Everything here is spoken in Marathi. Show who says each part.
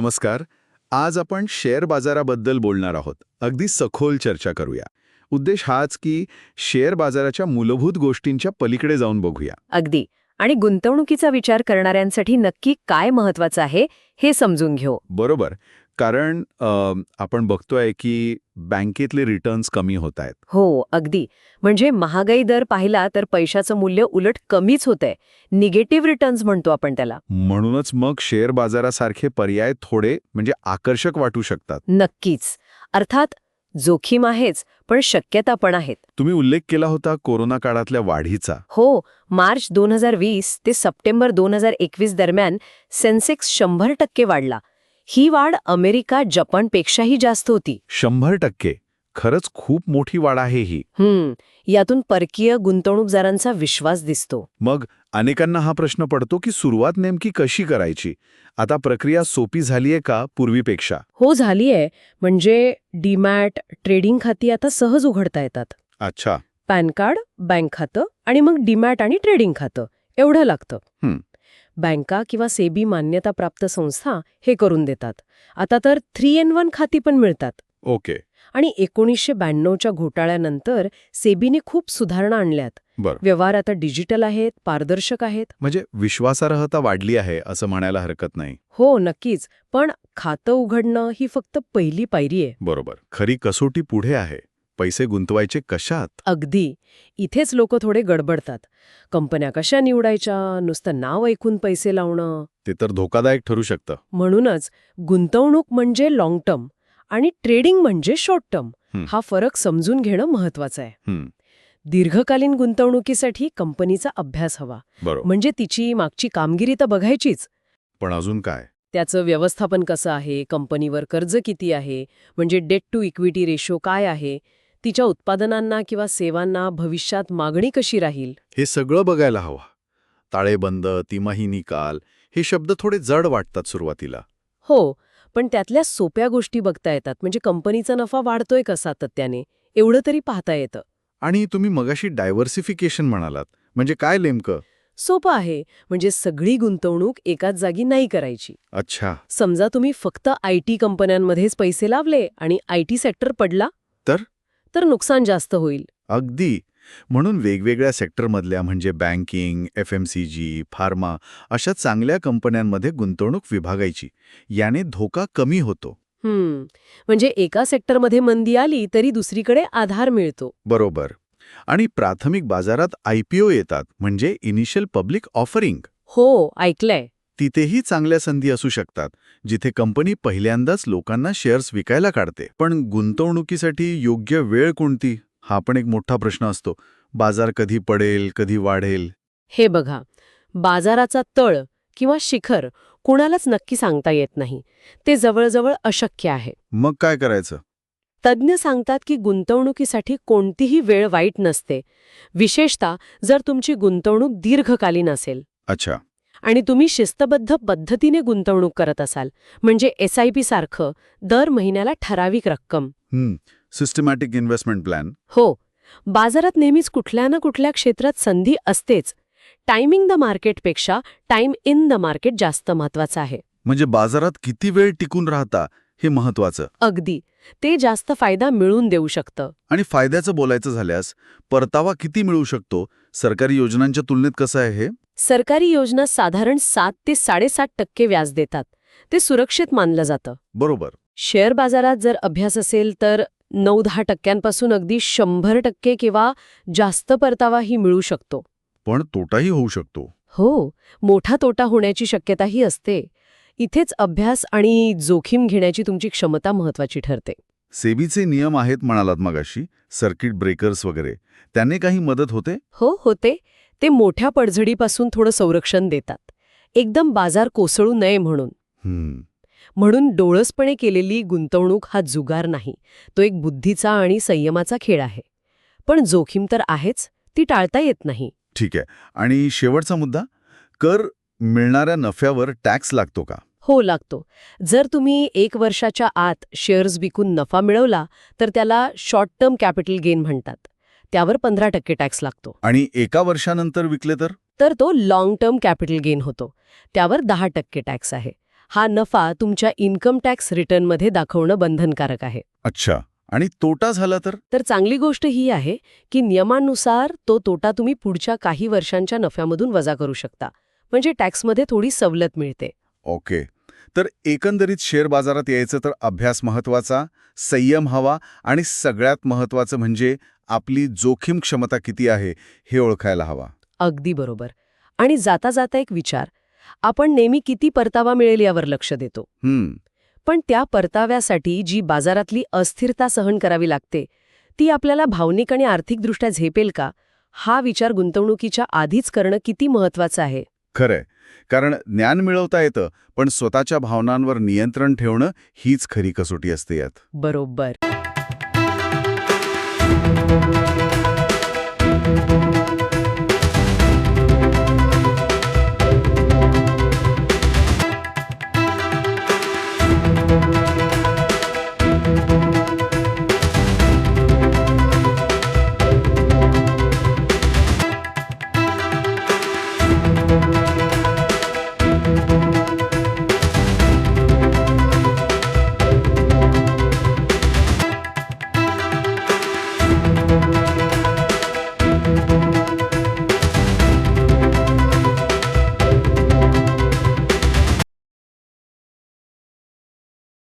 Speaker 1: नमस्कार. आज आपण शेअर बाजाराबद्दल बोलणार आहोत. अगदी सखोल चर्चा करूया. उद्देश हाच की शेअर बाजाराच्या मूलभूत गोष्टींच्या पलीकडे जाऊन बघूया.
Speaker 2: अगदी. आणि गुंतवणुकीचा विचार करणाऱ्यांसाठी नक्की काय महत्वाचं आहे हे समजून घेऊ.
Speaker 1: बरोबर. कारण आपण बघतोय की बँकेतले रिटर्न्स कमी होत आहेत.
Speaker 2: हो अगदी. म्हणजे महागाई दर पाहिला तर पैशाचं मूल्य उलट कमीच होतंय. निगेटिव्ह रिटर्न्स म्हणतो आपण त्याला.
Speaker 1: म्हणूनच मग शेअर बाजारासारखे पर्याय थोडे म्हणजे आकर्षक वाटू शकतात.
Speaker 2: नक्कीच. अर्थात जोखीम आहेच पण शक्यता पण आहेत.
Speaker 1: तुम्ही उल्लेख केला होता कोरोना काळातल्या वाढीचा.
Speaker 2: हो मार्च दोन हजार वीस ते सप्टेंबर दोन हजार एकवीस दरम्यान सेन्सेक्स शंभर टक्के वाढला. ही वाढ अमेरिका जपानपेक्षाही जास्त होती.
Speaker 1: शंभर टक्के. खरंच खूप मोठी वाढ आहे ही.
Speaker 2: हम्म. यातून परकीय गुंतवणूकदारांचा विश्वास दिसतो.
Speaker 1: मग अनेकांना हा प्रश्न पडतो की सुरुवात नेमकी कशी करायची? आता प्रक्रिया सोपी झालीये का पूर्वीपेक्षा?
Speaker 2: हो झालीय. म्हणजे डीमॅट ट्रेडिंग खाती आता सहज उघडता येतात.
Speaker 1: अच्छा.
Speaker 2: पॅन कार्ड बँक खातं आणि मग डीमॅट आणि ट्रेडिंग खातं. एवढं लागतं.
Speaker 1: हं.
Speaker 2: बँका किंवा सेबी मान्यताप्राप्त संस्था हे करून देतात. आता तर थ्री एन वन खाती पण मिळतात.
Speaker 1: ओके.
Speaker 2: आणि एकोणीसशे ब्याण्णवच्या घोटाळ्यानंतर सेबीने खूप सुधारणा आणल्यात.
Speaker 1: बरं.
Speaker 2: व्यवहार आता डिजिटल आहेत पारदर्शक आहेत.
Speaker 1: म्हणजे विश्वासार्हता वाढली आहे असं म्हणायला हरकत नाही.
Speaker 2: हो नक्कीच. पण खातं उघडणं ही फक्त पहिली पायरी आहे.
Speaker 1: बरोबर. खरी कसोटी पुढे आहे. पैसे गुंतवायचे कशात?
Speaker 2: अगदी. इथेच लोक थोडे गडबडतात. कंपन्या कशा निवडायच्या? नुसतं नाव ऐकून पैसे लावणं.
Speaker 1: ते तर धोकादायक ठरू शकतं.
Speaker 2: म्हणूनच गुंतवणूक म्हणजे लाँग टर्म आणि ट्रेडिंग म्हणजे शॉर्ट टर्म
Speaker 1: हं.
Speaker 2: फरक समजून घेणं महत्वाचं आहे. दीर्घकालीन गुंतवणुकीसाठी कंपनीचा अभ्यास हवा. म्हणजे तिची मागची कामगिरी तर बघायचीच.
Speaker 1: पण अजून काय?
Speaker 2: त्याचं व्यवस्थापन कसं आहे? कंपनीवर कर्ज किती आहे? म्हणजे डेट टू इक्विटी रेशो काय आहे? तिच्या उत्पादनांना किंवा सेवांना भविष्यात मागणी कशी राहील?
Speaker 1: हे सगळं बघायला हवं. ताळेबंद तिमाही निकाल हे शब्द थोडे जड वाटतात सुरुवातीला.
Speaker 2: हो पण त्यातल्या सोप्या गोष्टी बघता येतात. म्हणजे कंपनीचा नफा वाढतोय का सातत्याने? एवढं तरी पाहता येतं.
Speaker 1: आणि तुम्ही मगाशी डायव्हर्सिफिकेशन म्हणालात. म्हणजे काय नेमकं?
Speaker 2: सोपं आहे. म्हणजे सगळी गुंतवणूक एकाच जागी नाही करायची.
Speaker 1: अच्छा.
Speaker 2: समजा तुम्ही फक्त आय टी कंपन्यांमध्येच पैसे लावले आणि आय टी सेक्टर पडला?
Speaker 1: तर?
Speaker 2: नुकसान जास्त होईल.
Speaker 1: अगदी. म्हणून वेगवेगळ्या सेक्टरमधल्या म्हणजे banking F M C G pharma अशा चांगल्या कंपन्यांमध्ये गुंतवणूक विभागायची. याने धोका कमी होतो.
Speaker 2: हम्म. म्हणजे एका सेक्टरमध्ये मंदी आली तरी दुसरीकडे आधार मिळतो.
Speaker 1: बरोबर. आणि प्राथमिक बाजारात आय पी ओ येतात म्हणजे इनिशियल पब्लिक ऑफरिंग.
Speaker 2: हो ऐकलंय.
Speaker 1: तिथेही चांगल्या संधी असू शकतात जिथे कंपनी पहिल्यांदाच लोकांना शेअर्स विकायला काढते. पण गुंतवणुकीसाठी योग्य वेळ कोणती? हा पण एक मोठा प्रश्न असतो. बाजार कधी पडेल कधी वाढेल?
Speaker 2: हे बघा बाजाराचा तळ किंवा शिखर कुणालाच नक्की सांगता येत नाही. ते जवळजवळ अशक्य आहे.
Speaker 1: मग काय करायचं?
Speaker 2: तज्ज्ञ सांगतात की गुंतवणुकीसाठी कोणतीही वेळ वाईट नसते. विशेषतः जर तुमची गुंतवणूक दीर्घकालीन असेल.
Speaker 1: अच्छा.
Speaker 2: आणि तुम्ही शिस्तबद्ध पद्धतीने गुंतवणूक करत असाल. म्हणजे एस आय पी सारखं दर महिन्याला ठराविक रक्कम.
Speaker 1: सिस्टमॅटिक इन्व्हेस्टमेंट प्लॅन
Speaker 2: हो बाजारात नेहमीच कुठल्या ना कुठल्या क्षेत्रात संधी असतेच. टायमिंग द मार्केटपेक्षा टाइम इन द मार्केट जास्त महत्वाचं आहे.
Speaker 1: म्हणजे बाजारात किती वेळ टिकून राहता हे महत्वाचं.
Speaker 2: अगदी. ते जास्त फायदा मिळवून देऊ शकतं.
Speaker 1: आणि फायद्याचं बोलायचं झाल्यास परतावा किती मिळू शकतो? सरकारी योजनांच्या तुलनेत कसं आहे हे?
Speaker 2: सरकारी योजना साधारण सात ते साडेसात टक्के व्याज देतात. ते सुरक्षित मानलं जातं.
Speaker 1: बरोबर.
Speaker 2: शेअर बाजारात जर अभ्यास असेल तर नऊ दहा टक्क्यांपासून अगदी शंभर टक्के किंवा जास्त परतावाही मिळू शकतो.
Speaker 1: पण तोटाही होऊ शकतो.
Speaker 2: हो मोठा तोटा होण्याची शक्यताही असते. इथेच अभ्यास आणि जोखीम घेण्याची तुमची क्षमता महत्वाची ठरते.
Speaker 1: सेबीचे नियम आहेत म्हणालात मगाशी सर्किट ब्रेकर्स वगैरे. त्याने काही मदत होते?
Speaker 2: हो होते. ते मोठ्या पडझडीपासून थोडं संरक्षण देतात. एकदम बाजार कोसळू नये म्हणून. म्हणून डोळसपणे केलेली गुंतवणूक हा जुगार नाही. तो एक बुद्धीचा आणि संयमाचा खेळ आहे. पण जोखीम तर आहेच ती टाळता येत नाही.
Speaker 1: ठीक आहे. आणि शेवटचा मुद्दा कर मिळणाऱ्या नफ्यावर टॅक्स लागतो का?
Speaker 2: हो लागतो. जर तुम्ही एक वर्षाच्या आत शेअर्स विकून नफा मिळवला तर त्याला शॉर्ट टर्म कॅपिटल गेन म्हणतात. त्यावर पंधरा टक्के टॅक्स लागतो.
Speaker 1: आणि एका वर्षानंतर विकले तर?
Speaker 2: तर तो लॉंग टर्म कॅपिटल गेन होतो. त्यावर दहा टक्के टॅक्स आहे. हा नफा तुमच्या इन्कम टॅक्स रिटर्नमध्ये दाखवणं बंधनकारक आहे.
Speaker 1: अच्छा. आणि तोटा झाला तर?
Speaker 2: तर चांगली गोष्ट ही आहे की नियमानुसार तो तोटा तुम्ही पुढच्या काही वर्षांच्या नफ्यामधून वजा करू शकता. म्हणजे टॅक्समध्ये थोडी सवलत मिळते.
Speaker 1: ओके. तर एकंदरीत शेअर बाजारात यायचं तर अभ्यास महत्त्वाचा संयम हवा आणि सगळ्यात महत्वाचं म्हणजे आपली जोखीम क्षमता किती आहे हे ओळखायला हवा.
Speaker 2: अगदी बरोबर. आणि जाता जाता एक विचार. आपण नेहमी किती परतावा मिळेल यावर लक्ष देतो. पण त्या परताव्यासाठी जी बाजारातली अस्थिरता सहन करावी लागते ती आपल्याला भावनिक आणि आर्थिकदृष्ट्या झेपेल का? हा विचार गुंतवणुकीच्या आधीच करणं किती महत्वाचं आहे?
Speaker 1: खरंय. कारण ज्ञान मिळवता येतं पण स्वतःच्या भावनांवर नियंत्रण ठेवणं हीच खरी कसोटी असते यात.
Speaker 2: बरोबर.